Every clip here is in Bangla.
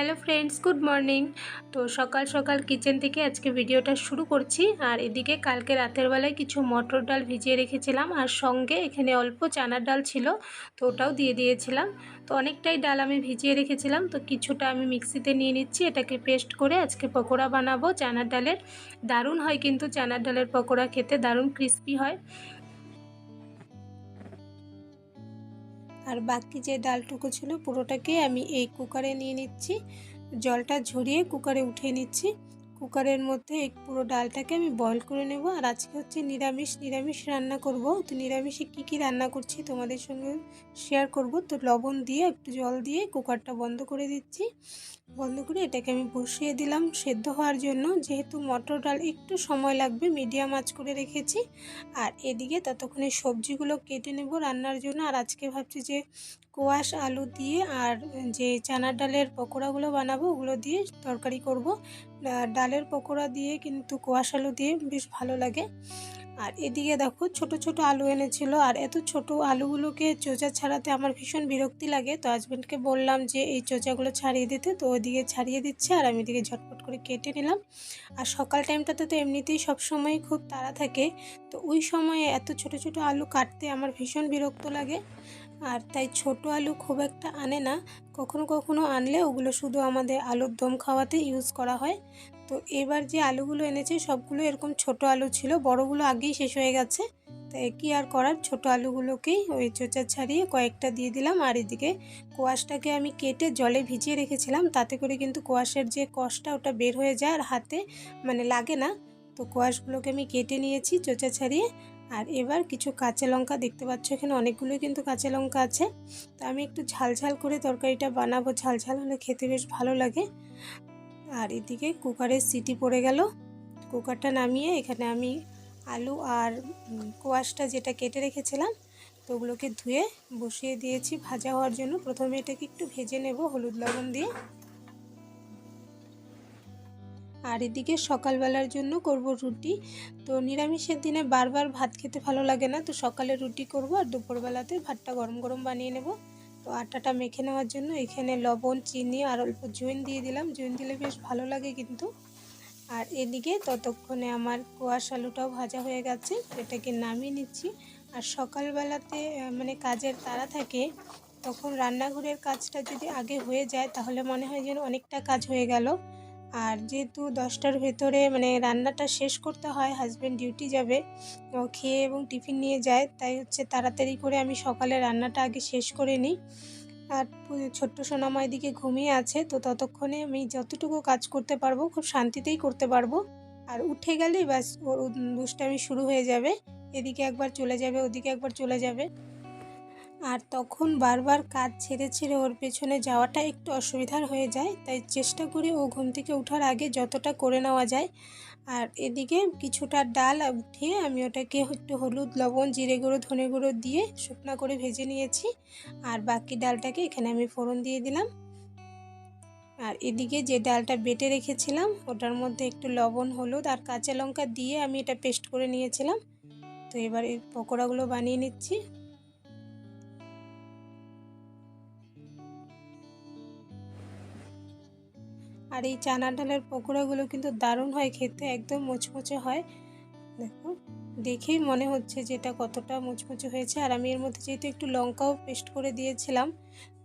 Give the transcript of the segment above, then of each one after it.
Hello friends, good morning. তো সকাল সকাল কিচেন থেকে আজকে ভিডিওটা শুরু করছি। আর এদিকে কালকে রাতের বেলায় কিছু মটর ডাল ভিজিয়ে রেখেছিলাম, আর সঙ্গে এখানে অল্প চানার ডাল ছিল, তো ওটাও দিয়ে দিয়েছিলাম। তো অনেকটাই ডাল আমি ভিজিয়ে রেখেছিলাম, তো কিছুটা আমি মিক্সিতে নিয়ে নিচ্ছি, এটাকে পেস্ট করে আজকে পকোড়া বানাবো। চানার ডালের দারুণ হয় কিন্তু চানার ডালের পকোড়া খেতে, দারুণ ক্রিস্পি হয়। আর বাকি যে ডালটুকু ছিল পুরোটাকে আমি এই কুকারে নিয়ে নিচ্ছি। জলটা ঝরিয়ে কুকারে উঠিয়ে নিচ্ছি। কুকারের মধ্যে এই পুরো ডালটাকে আমি বয়ল করে নেব। আর আজকে হচ্ছে নিরামিষ নিরামিষ রান্না করব। তো নিরামিষে কি কি রান্না করছি তোমাদের সঙ্গে শেয়ার করব। তো লবণ দিয়ে, একটু জল দিয়ে কুকারটা বন্ধ করে দিচ্ছি। বন্ধ করে এটাকে আমি বসিয়ে দিলাম সেদ্ধ হওয়ার জন্য। যেহেতু মটর ডাল একটু সময় লাগবে মিডিয়াম আঁচ করে রেখেছি। আর এদিকে ততক্ষণে সবজিগুলো কেটে নেব রান্নার জন্য। আর আজকে ভাবছি যে কোয়াশ আলু দিয়ে আর যে চানার ডালের পকোড়াগুলো বানাবো, ওগুলো দিয়ে তরকারি করব। ডালের পকোড়া দিয়ে কিন্তু কোয়াশ আলু দিয়ে বেশ ভালো লাগে। আর এদিকে দেখো ছোট ছোট আলু এনেছিল। আর এত ছোট আলুগুলোকে চোচা ছাড়াতে আমার ভীষণ বিরক্তি লাগে। তো হাজব্যান্ডকে বললাম যে, এই চোচাগুলো ছাড়িয়ে দিতে তো। ওইদিকে ছাড়িয়ে দিচ্ছে আর আমি এদিকে ঝটপট করে কেটে নিলাম। আর সকাল টাইমটাতে তো এমনিতেই সব সময় খুব তাড়া থাকে। তো ওই সময়ে এত ছোট ছোট আলু কাটতে আমার ভীষণ বিরক্ত লাগে। আর তাই ছোট আলু খুব একটা আনে না। কখনো কখনো আনলে ওগুলো শুধু আমাদের আলুর দম খাওয়াতে ইউজ করা হয়। তো এবার যে আলুগুলো এনেছে সবগুলো এরকম ছোট আলু ছিল, বড়গুলো আগেই শেষ হয়ে গেছে। তাই কি আর করার? ছোট আলুগুলোকেই ওই চোচা ছাড়িয়ে কয়েকটা দিয়ে দিলাম। আর এদিকে কোয়াশটাকে আমি কেটে জলে ভিজিয়ে রেখেছিলাম। তাতে করে কিন্তু কোয়াশের যে কষটা ওটা বের হয়ে যায় আর হাতে মানে লাগে না। তো কোয়াশগুলোকে আমি কেটে নিয়েছি চোচা ছাড়িয়ে। আর এবার কিছু কাঁচা লঙ্কা দেখতে পাচ্ছ, এখানে অনেকগুলোই কিন্তু কাঁচা লঙ্কা আছে। তো আমি একটু ঝাল ঝাল করে তরকারিটা বানাবো, ঝাল ঝাল হলে খেতে বেশ ভালো লাগে। আর এদিকে কুকারের সিটি পড়ে গেল। কুকারটা নামিয়ে এখানে আমি আলু আর কোয়াশটা যেটা কেটে রেখেছিলাম তো ওগুলোকে ধুয়ে বসিয়ে দিয়েছি ভাজা হওয়ার জন্য। প্রথমে এটাকে একটু ভেজে নেব হলুদ লবণ দিয়ে। আর এদিকে সকালবেলার জন্য করব রুটি। তো নিরামিষের দিনে বারবার ভাত খেতে ভালো লাগে না, তো সকালে রুটি করব আর দুপুরবেলাতে ভাতটা গরম গরম বানিয়ে নেব। তো আটাটা মেখে নেওয়ার জন্য এখানে লবণ, চিনি আর অল্প জুইন দিয়ে দিলাম। জুইন দিলে বেশ ভালো লাগে কিন্তু। আর এদিকে ততক্ষণে আমার কোয়াশ আলুটাও ভাজা হয়ে গেছে, এটাকে নামিয়ে নিচ্ছি। আর সকালবেলাতে মানে কাজের তাড়া থাকে, তখন রান্নাঘরের কাজটা যদি আগে হয়ে যায়, তাহলে মনে হয় যেন অনেকটা কাজ হয়ে গেল। আর যেহেতু দশটার ভেতরে মানে রান্নাটা শেষ করতে হয় হাজব্যান্ড ডিউটি যাবে ও খেয়ে এবং টিফিন নিয়ে যায়, তাই হচ্ছে তাড়াতাড়ি করে আমি সকালে রান্নাটা আগে শেষ করে নিই। আর ছোট্ট সোনামায় দিকে ঘুমিয়ে আছে, তো ততক্ষণে আমি যতটুকু কাজ করতে পারব, খুব শান্তিতেই করতে পারব। আর উঠে গেলেই ব্যাস, ওর দুষ্টামি শুরু হয়ে যাবে। এদিকে একবার চলে যাবে, ওদিকে একবার চলে যাবে। আর তখন বারবার কাজ ছেড়ে ছেড়ে ওর পেছনে যাওয়াটা একটু অসুবিধার হয়ে যায়, তাই চেষ্টা করি ও ঘুম থেকে ওঠার আগে যতটা করে নেওয়া যায়। আর এদিকে কিছুটা ডাল উঠিয়ে আমি ওটাকে একটু হলুদ, লবণ, জিরে গুঁড়ো, ধনে গুঁড়ো দিয়ে শুকনা করে ভেজে নিয়েছি। আর বাকি ডালটাকে এখানে আমি ফোড়ন দিয়ে দিলাম। আর এদিকে যে ডালটা বেটে রেখেছিলাম, ওটার মধ্যে একটু লবণ, হলুদ আর কাঁচা লঙ্কা দিয়ে আমি এটা পেস্ট করে নিয়েছিলাম। তো এবার এই পকোড়াগুলো বানিয়ে নিচ্ছি। আর এই চানা ডালের পকোড়াগুলো কিন্তু দারুণ হয়, খেতে একদম মুচমুচে হয়। দেখো, দেখেই মনে হচ্ছে যে এটা কতটা মুচমুচে হয়েছে। আর আমি এর মধ্যে যেহেতু একটু লঙ্কাও পেস্ট করে দিয়েছিলাম,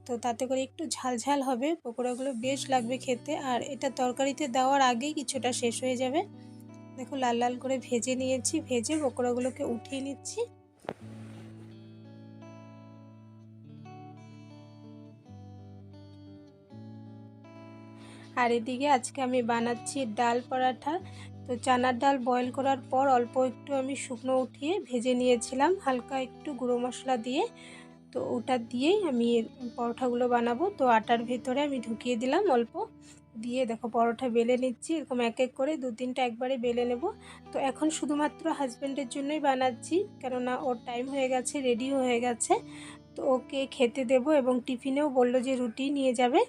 তো তাতে করে একটু ঝাল ঝাল হবে। পকোড়াগুলো বেশ লাগবে খেতে, আর এটা তরকারিতে দেওয়ার আগেই কিছুটা শেষ হয়ে যাবে। দেখো, লাল লাল করে ভেজে নিয়েছি, ভেজে পকোড়াগুলোকে উঠিয়ে নিচ্ছি। আর এদিকে আজকে আমি বানাচ্ছি ডাল পরাঠা। তো চানার ডাল বয়েল করার পর অল্প একটু আমি শুকনো উঠিয়ে ভেজে নিয়েছিলাম, হালকা একটু গুঁড়ো মশলা দিয়ে। তো ওটা দিয়েই আমি পরোঠাগুলো বানাবো। তো আটার ভেতরে আমি ঢুকিয়ে দিলাম অল্প। দিয়ে দেখো পরোটা বেলে নিচ্ছি, এরকম এক এক করে দু তিনটা একবারে বেলে নেব। তো এখন শুধুমাত্র হাজব্যান্ডের জন্যই বানাচ্ছি, কেননা ওর টাইম হয়ে গেছে রেডি হয়ে গেছে। তো ওকে খেতে দেব এবং টিফিনেও বলল যে রুটি নিয়ে যাবে।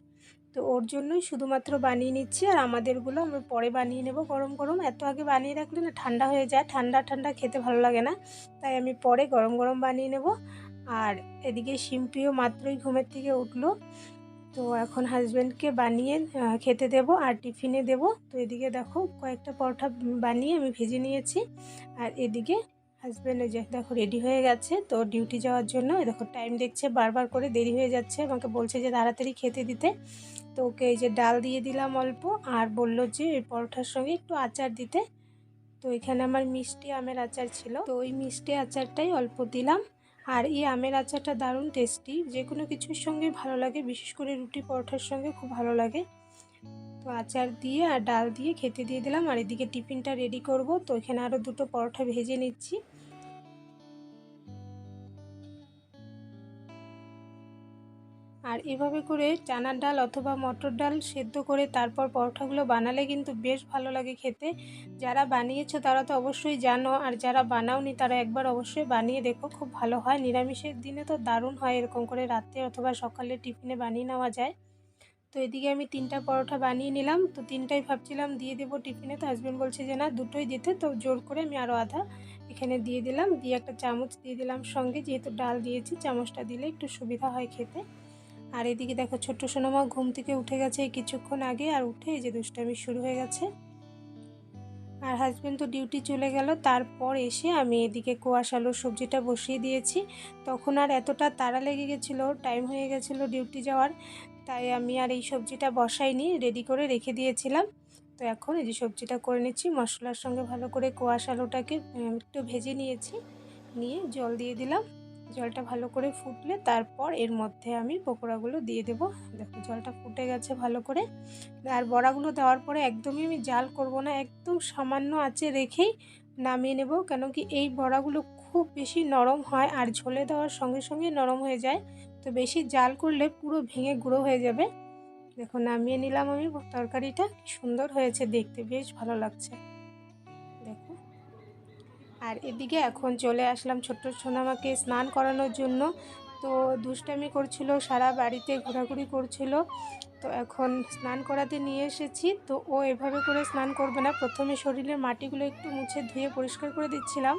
তো ওর জন্যই শুধুমাত্র বানিয়ে নিচ্ছি আর আমাদেরগুলো আমরা পরে বানিয়ে নেব গরম গরম। এত আগে বানিয়ে রাখলে না ঠান্ডা হয়ে যায়, ঠান্ডা ঠান্ডা খেতে ভালো লাগে না। তাই আমি পরে গরম গরম বানিয়ে নেব। আর এদিকে শিম্পিও মাত্রই ঘুমের থেকে উঠল। তো এখন হাজব্যান্ডকে বানিয়ে খেতে দেব আর টিফিনে দেব। তো এদিকে দেখো কয়েকটা পরোটা বানিয়ে আমি ভেজে নিয়েছি। আর এদিকে হাজব্যান্ড ওই যে, দেখো রেডি হয়ে গেছে, তো ডিউটি যাওয়ার জন্য দেখো টাইম দেখছে, বারবার করে দেরি হয়ে যাচ্ছে, আমাকে বলছে যে তাড়াতাড়ি খেতে দিতে। তো ওকে এই যে ডাল দিয়ে দিলাম অল্প, আর বলল যে এই পরোটার সঙ্গে একটু আচার দিতে। তো এখানে আমার মিষ্টি আমের আচার ছিল। তো ওই মিষ্টি আচারটাই অল্প দিলাম। আর এই আমের আচারটা দারুণ টেস্টি যে কোনো কিছুর সঙ্গে ভালো লাগে, বিশেষ করে রুটি পরোটার সঙ্গে খুব ভালো লাগে। তো আচার দিয়ে আর ডাল দিয়ে খেতে দিয়ে দিলাম। আর এদিকে টিফিনটা রেডি করব। তো এখানে আরও দুটো পরোটা ভেজে নিচ্ছি। আর এভাবে করে চানার ডাল অথবা মটর ডাল সেদ্ধ করে তারপর পরোটাগুলো বানালে কিন্তু বেশ ভালো লাগে খেতে। যারা বানিয়েছো তারা তো অবশ্যই জানো। আর যারা বানাওনি তারা একবার অবশ্যই বানিয়ে দেখো। খুব ভালো হয়। নিরামিষের দিনে তো দারুণ হয় এরকম করে রাতে অথবা সকালে টিফিনে বানিয়ে নেওয়া যায়। তো এদিকে আমি তিনটা পরোটা বানিয়ে নিলাম। তো তিনটাই ভাবছিলাম দিয়ে দেবো টিফিনে। তো হাজব্যান্ড বলছে যে, না, দুটোই দিতে। তো জোর করে আমি আরও আধা এখানে দিয়ে দিলাম। দিয়ে একটা চামচ দিয়ে দিলাম সঙ্গে, যেহেতু ডাল দিয়েছি, চামচটা দিলে একটু সুবিধা হয় খেতে। আর এদিকে দেখো, ছোট্ট সোনামা ঘুম থেকে উঠে গেছে কিছুক্ষণ আগে। আর উঠে এই যে দুষ্টামি শুরু হয়ে গেছে। আর হাজব্যান্ড তো ডিউটি চলে গেল। তারপর এসে আমি এদিকে কোয়াশ আলুর সবজিটা বসিয়ে দিয়েছি। তখন আর এতটা তাড়া লেগে গেছিল টাইম হয়ে গেছিল ডিউটি যাওয়ার। তাই আমি আর এই সবজিটা বসাইনি রেডি করে রেখে দিয়েছিলাম। তো এখন এই যে সবজিটা করে নিচ্ছি, মশলার সঙ্গে ভালো করে কোয়াশ আলুটাকে একটু ভেজে নিয়েছি, নিয়ে জল দিয়ে দিলাম। জলটা ভালো করে ফুটলে তারপর এর মধ্যে আমি পকোড়াগুলো দিয়ে দেব। দেখো জলটা ফুটে গেছে ভালো করে। আর বড়াগুলো দেওয়ার পরে একদমই আমি জাল করব না, একদম সামান্য আঁচে রেখেই নামিয়ে নেব কেন কি এই বড়াগুলো খুব বেশি নরম হয় আর ঝোলে দেওয়ার সঙ্গে সঙ্গে নরম হয়ে যায়। তো বেশি জাল করলে পুরো ভেঙে গুঁড়ো হয়ে যাবে। দেখো নামিয়ে নিলাম আমি তরকারিটা। সুন্দর হয়েছে দেখতে, বেশ ভালো লাগছে। দেখো। আর এদিকে এখন চলে আসলাম ছোট্ট সোনামাকে স্নান করানোর জন্য। তো দুষ্টামি করছিল, সারা বাড়িতে ঘোরাঘুরি করছিল। তো এখন স্নান করাতে নিয়ে এসেছি। তো ও এভাবে করে স্নান করবে না। প্রথমে শরীরের মাটিগুলো একটু মুছে ধুয়ে পরিষ্কার করে দিচ্ছিলাম।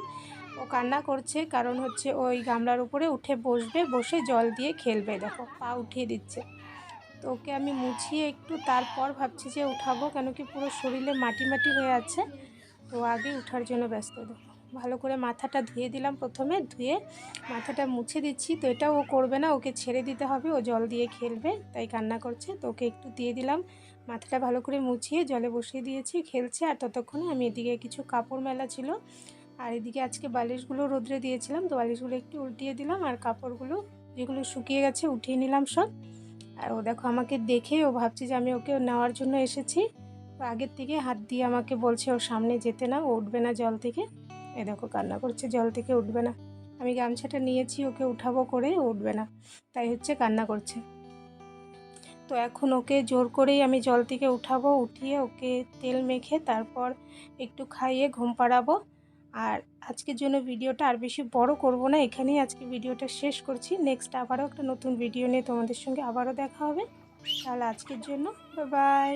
ও কান্না করছে, কারণ হচ্ছে ওই গামলার উপরে উঠে বসবে, বসে জল দিয়ে খেলবে, দেখো, পা উঠিয়ে দিচ্ছে। তো ওকে আমি মুছিয়ে একটু তারপর ভাবছি যে উঠাবো, কেন কি পুরো শরীরে মাটি মাটি হয়ে আছে। তো আগে উঠার জন্য ব্যস্ত, দেখো। ভালো করে মাথাটা ধুয়ে দিলাম প্রথমে, ধুয়ে মাথাটা মুছে দিচ্ছি। তো এটা ও করবে না, ওকে ছেড়ে দিতে হবে, ও জল দিয়ে খেলবে, তাই কান্না করছে। তো ওকে একটু দিয়ে দিলাম, মাথাটা ভালো করে মুছিয়ে জলে বসিয়ে দিয়েছি, খেলছে। আর ততক্ষণে আমি এদিকে কিছু কাপড় মেলা ছিল আর এদিকে আজকে বালিশগুলো রোদ্রে দিয়েছিলাম, তো বালিশগুলো একটু উল্টিয়ে দিলাম আর কাপড়গুলো যেগুলো শুকিয়ে গেছে উঠিয়ে নিলাম সব। আর ও দেখো আমাকে দেখে ও ভাবছে যে আমি ওকে নেওয়ার জন্য এসেছি। তো আগের থেকে হাত দিয়ে আমাকে বলছে, ওর সামনে যেতে না, ও উঠবে না জল থেকে। এ দেখো কান্না করছে, জল থেকে উঠবে না। আমি গামছাটা নিয়েছি, ওকে উঠাবো করে উঠবে না। তাই হচ্ছে কান্না করছে। তো এখন ওকে জোর করেই আমি জল থেকে উঠাবো, উঠিয়ে ওকে তেল মেখে তারপর একটু খাইয়ে ঘুম পাড়াবো। আর আজকের জন্য ভিডিওটা আর বেশি বড় করব না, এখানেই আজকে ভিডিওটা শেষ করছি। নেক্সট আবারও একটা নতুন ভিডিও নিয়ে তোমাদের সঙ্গে আবারও দেখা হবে। তাহলে আজকের জন্য বাই